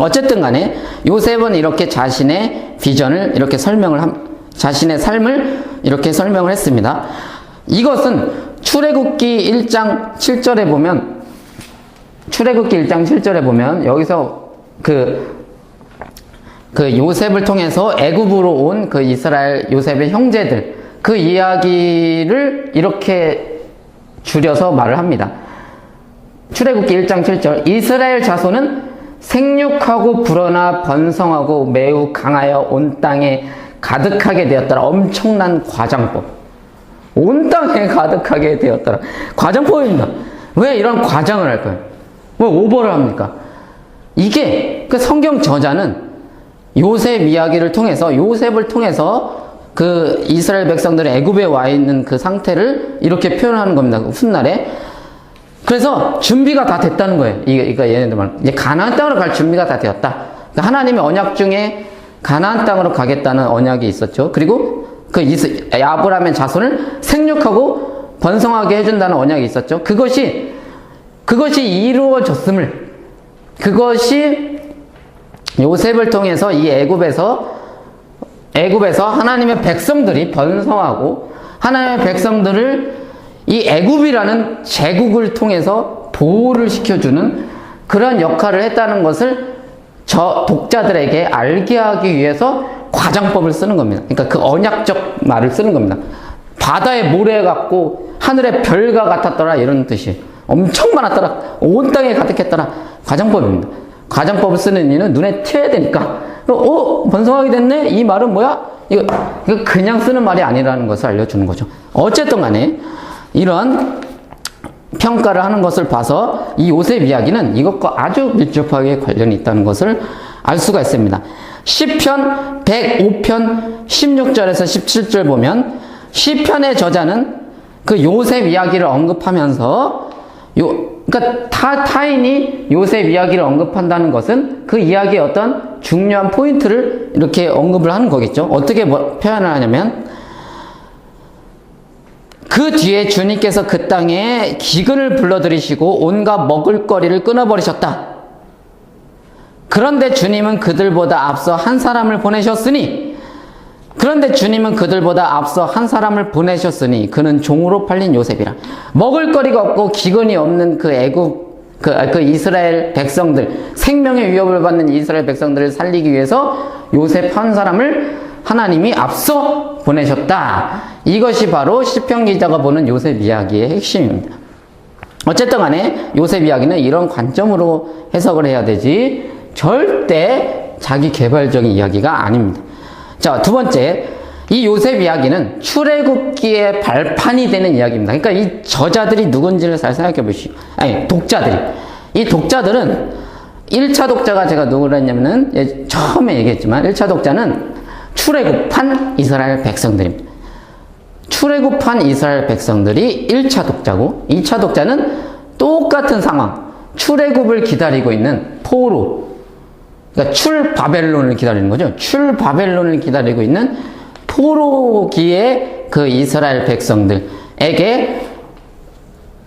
어쨌든 간에 요셉은 이렇게 자신의 비전을 이렇게 설명을 함, 자신의 삶을 이렇게 설명을 했습니다. 이것은 출애굽기 1장 7절에 보면 출애굽기 1장 7절에 보면 여기서 그, 그 요셉을 통해서 애굽으로 온 그 이스라엘 요셉의 형제들 그 이야기를 이렇게 줄여서 말을 합니다. 출애굽기 1장 7절 이스라엘 자손은 생육하고 불어나 번성하고 매우 강하여 온 땅에 가득하게 되었더라. 엄청난 과장법. 온 땅에 가득하게 되었더라. 과장법입니다. 왜 이런 과장을 할까요? 왜 오버를 합니까? 이게 그 성경 저자는 요셉 이야기를 통해서 요셉을 통해서 그 이스라엘 백성들이 애굽에 와 있는 그 상태를 이렇게 표현하는 겁니다. 그 훗날에 그래서 준비가 다 됐다는 거예요. 이게, 이거 얘네들 말. 이제 가나안 땅으로 갈 준비가 다 되었다. 그러니까 하나님의 언약 중에 가나안 땅으로 가겠다는 언약이 있었죠. 그리고 그 이스, 아브라함의 자손을 생육하고 번성하게 해준다는 언약이 있었죠. 그것이 그것이 이루어졌음을 그것이 요셉을 통해서 이 애굽에서 애굽에서 하나님의 백성들이 번성하고 하나님의 백성들을 이 애굽이라는 제국을 통해서 보호를 시켜주는 그런 역할을 했다는 것을 저 독자들에게 알게 하기 위해서 과장법을 쓰는 겁니다. 그러니까 그 언약적 말을 쓰는 겁니다. 바다의 모래 같고 하늘의 별과 같았더라 이런 뜻이 엄청 많았더라 온 땅에 가득했더라 과장법입니다. 과장법을 쓰는 이유는 눈에 튀어야 되니까 어 번성하게 됐네 이 말은 뭐야 이거, 이거 그냥 쓰는 말이 아니라는 것을 알려주는 거죠. 어쨌든 간에 이런 평가를 하는 것을 봐서 이 요셉 이야기는 이것과 아주 밀접하게 관련이 있다는 것을 알 수가 있습니다. 10편 105편 16절에서 17절 보면 시편의 저자는 그 요셉 이야기를 언급하면서 요 그러니까 타, 타인이 요셉 이야기를 언급한다는 것은 그 이야기의 어떤 중요한 포인트를 이렇게 언급을 하는 거겠죠. 어떻게 뭐, 표현을 하냐면 그 뒤에 주님께서 그 땅에 기근을 불러들이시고 온갖 먹을거리를 끊어버리셨다. 그런데 주님은 그들보다 앞서 한 사람을 보내셨으니 그런데 주님은 그들보다 앞서 한 사람을 보내셨으니 그는 종으로 팔린 요셉이라. 먹을거리가 없고 기근이 없는 그 애굽 그, 그 이스라엘 백성들 생명의 위협을 받는 이스라엘 백성들을 살리기 위해서 요셉 한 사람을 하나님이 앞서 보내셨다. 이것이 바로 시편 기자가 보는 요셉 이야기의 핵심입니다. 어쨌든 간에 요셉 이야기는 이런 관점으로 해석을 해야 되지 절대 자기 개발적인 이야기가 아닙니다. 자, 두 번째. 이 요셉 이야기는 출애굽기의 발판이 되는 이야기입니다. 그러니까 이 저자들이 누군지를 잘 생각해 보시오. 아니, 독자들이. 이 독자들은 1차 독자가 제가 누구를 했냐면은 예, 처음에 얘기했지만 1차 독자는 출애굽한 이스라엘 백성들입니다. 출애굽한 이스라엘 백성들이 1차 독자고 2차 독자는 똑같은 상황. 출애굽을 기다리고 있는 포로 그러니까 출 바벨론을 기다리는 거죠. 출 바벨론을 기다리고 있는 포로기의 그 이스라엘 백성들에게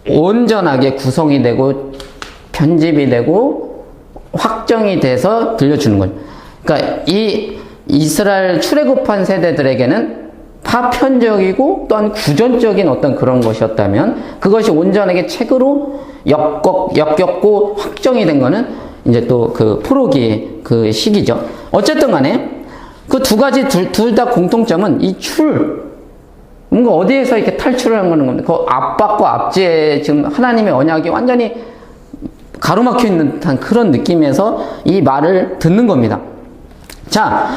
온전하게 구성이 되고 편집이 되고 확정이 돼서 들려주는 거죠. 그러니까 이 이스라엘 출애굽한 세대들에게는 파편적이고 또한 구전적인 어떤 그런 것이었다면 그것이 온전하게 책으로 엮, 엮였고 확정이 된 거는 이제 또그 프로기의 그 시기죠. 어쨌든 간에 그 두 가지 둘 다 공통점은 이 출, 뭔가 어디에서 이렇게 탈출을 한 거는 겁니다. 그 압박과 압제, 지금 하나님의 언약이 완전히 가로막혀 있는 듯한 그런 느낌에서 이 말을 듣는 겁니다. 자,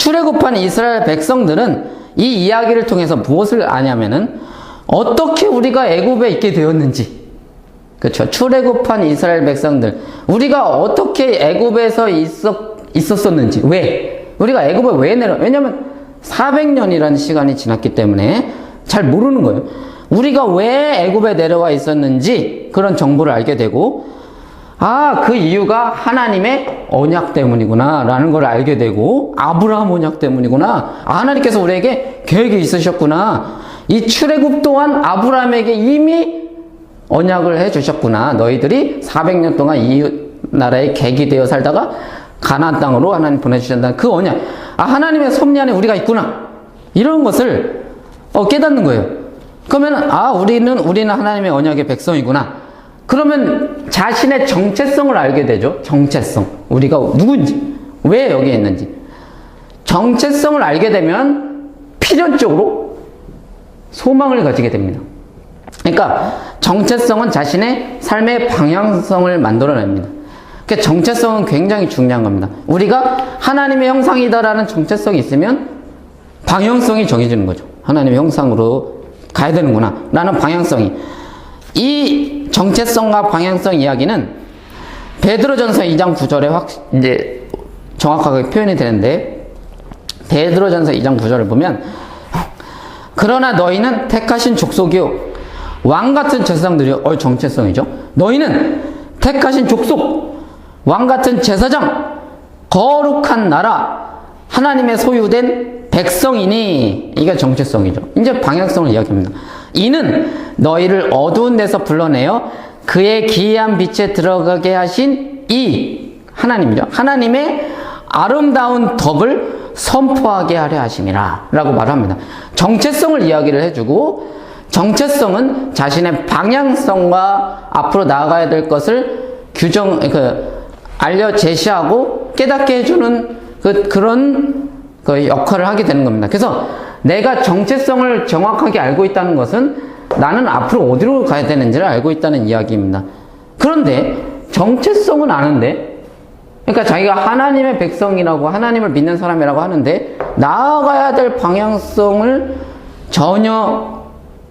출애굽한 이스라엘 백성들은 이 이야기를 통해서 무엇을 아냐면은 어떻게 우리가 애굽에 있게 되었는지 그렇죠. 출애굽한 이스라엘 백성들 우리가 어떻게 애굽에서 있었 있었었는지 왜 우리가 애굽에 왜 내려 왜냐면 400년이라는 시간이 지났기 때문에 잘 모르는 거예요. 우리가 왜 애굽에 내려와 있었는지 그런 정보를 알게 되고 아, 그 이유가 하나님의 언약 때문이구나 라는 걸 알게 되고 아브라함 언약 때문이구나. 아, 하나님께서 우리에게 계획이 있으셨구나. 이 출애굽 또한 아브라함에게 이미 언약을 해 주셨구나. 너희들이 400년 동안 이 나라에 객이 되어 살다가 가나안 땅으로 하나님 보내주신다는 그 언약. 아 하나님의 섭리 안에 우리가 있구나. 이런 것을 어, 깨닫는 거예요. 그러면 아 우리는 우리는 하나님의 언약의 백성이구나. 그러면 자신의 정체성을 알게 되죠. 정체성. 우리가 누군지, 왜 여기에 있는지. 정체성을 알게 되면 필연적으로 소망을 가지게 됩니다. 그러니까 정체성은 자신의 삶의 방향성을 만들어냅니다. 그러니까 정체성은 굉장히 중요한 겁니다. 우리가 하나님의 형상이다라는 정체성이 있으면 방향성이 정해지는 거죠. 하나님의 형상으로 가야 되는구나. 라는 방향성이. 이 정체성과 방향성 이야기는 베드로전서 2장 9절에 확 이제 정확하게 표현이 되는데 베드로전서 2장 9절을 보면 그러나 너희는 택하신 족속이요. 왕 같은 제사장들이요. 어 정체성이죠? 너희는 택하신 족속 왕 같은 제사장 거룩한 나라 하나님의 소유된 백성이니. 이게 정체성이죠. 이제 방향성을 이야기합니다 이는 너희를 어두운 데서 불러내어 그의 기이한 빛에 들어가게 하신 이 하나님이죠 하나님의 아름다운 덕을 선포하게 하려 하심이라 라고 말합니다. 정체성을 이야기를 해주고 정체성은 자신의 방향성과 앞으로 나아가야 될 것을 규정, 그, 알려 제시하고 깨닫게 해주는 그, 그런 그 역할을 하게 되는 겁니다. 그래서 내가 정체성을 정확하게 알고 있다는 것은 나는 앞으로 어디로 가야 되는지를 알고 있다는 이야기입니다. 그런데 정체성은 아는데 그러니까 자기가 하나님의 백성이라고 하나님을 믿는 사람이라고 하는데 나아가야 될 방향성을 전혀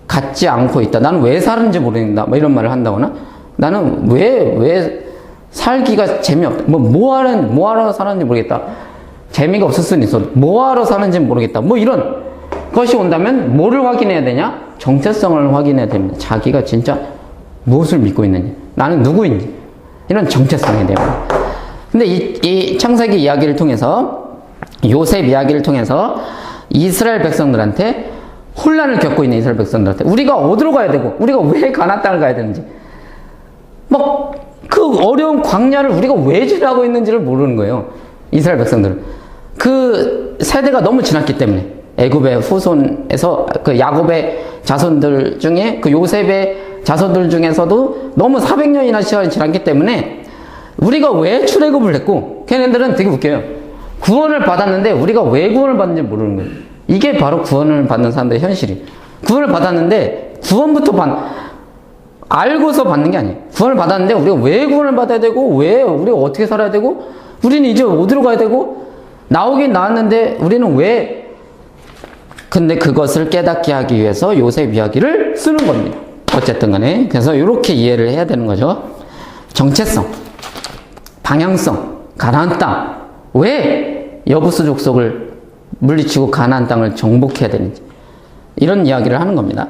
갖지 않고 있다. 나는 왜 사는지 모르겠다. 뭐 이런 말을 한다거나 나는 왜, 왜 살기가 재미없다. 뭐, 뭐하러, 뭐하러 사는지 모르겠다. 재미가 없을 수는 있어. 뭐하러 사는지 모르겠다. 뭐 이런 것이 온다면 뭐를 확인해야 되냐? 정체성을 확인해야 됩니다. 자기가 진짜 무엇을 믿고 있는지. 나는 누구인지. 이런 정체성이 됩니다. 근데 이, 이 창세기 이야기를 통해서 요셉 이야기를 통해서 이스라엘 백성들한테 혼란을 겪고 있는 이스라엘 백성들한테 우리가 어디로 가야 되고 우리가 왜 가나안 땅을 가야 되는지 막 그 어려운 광야를 우리가 왜 지나고 있는지를 모르는 거예요. 이스라엘 백성들은 그 세대가 너무 지났기 때문에 애굽의 후손에서 그 야곱의 자손들 중에 그 요셉의 자손들 중에서도 너무 400년이나 시간이 지났기 때문에 우리가 왜 출애굽을 했고 걔네들은 되게 웃겨요. 구원을 받았는데 우리가 왜 구원을 받는지 모르는 거예요. 이게 바로 구원을 받는 사람들의 현실이. 구원을 받았는데 구원부터 받 알고서 받는 게 아니에요. 구원을 받았는데 우리가 왜 구원을 받아야 되고 왜 우리가 어떻게 살아야 되고 우리는 이제 어디로 가야 되고 나오긴 나왔는데 우리는 왜 근데 그것을 깨닫게 하기 위해서 요셉 이야기를 쓰는 겁니다. 어쨌든 간에 그래서 이렇게 이해를 해야 되는 거죠. 정체성 방향성, 가나안 땅. 왜 여부수 족속을 물리치고 가나안 땅을 정복해야 되는지. 이런 이야기를 하는 겁니다.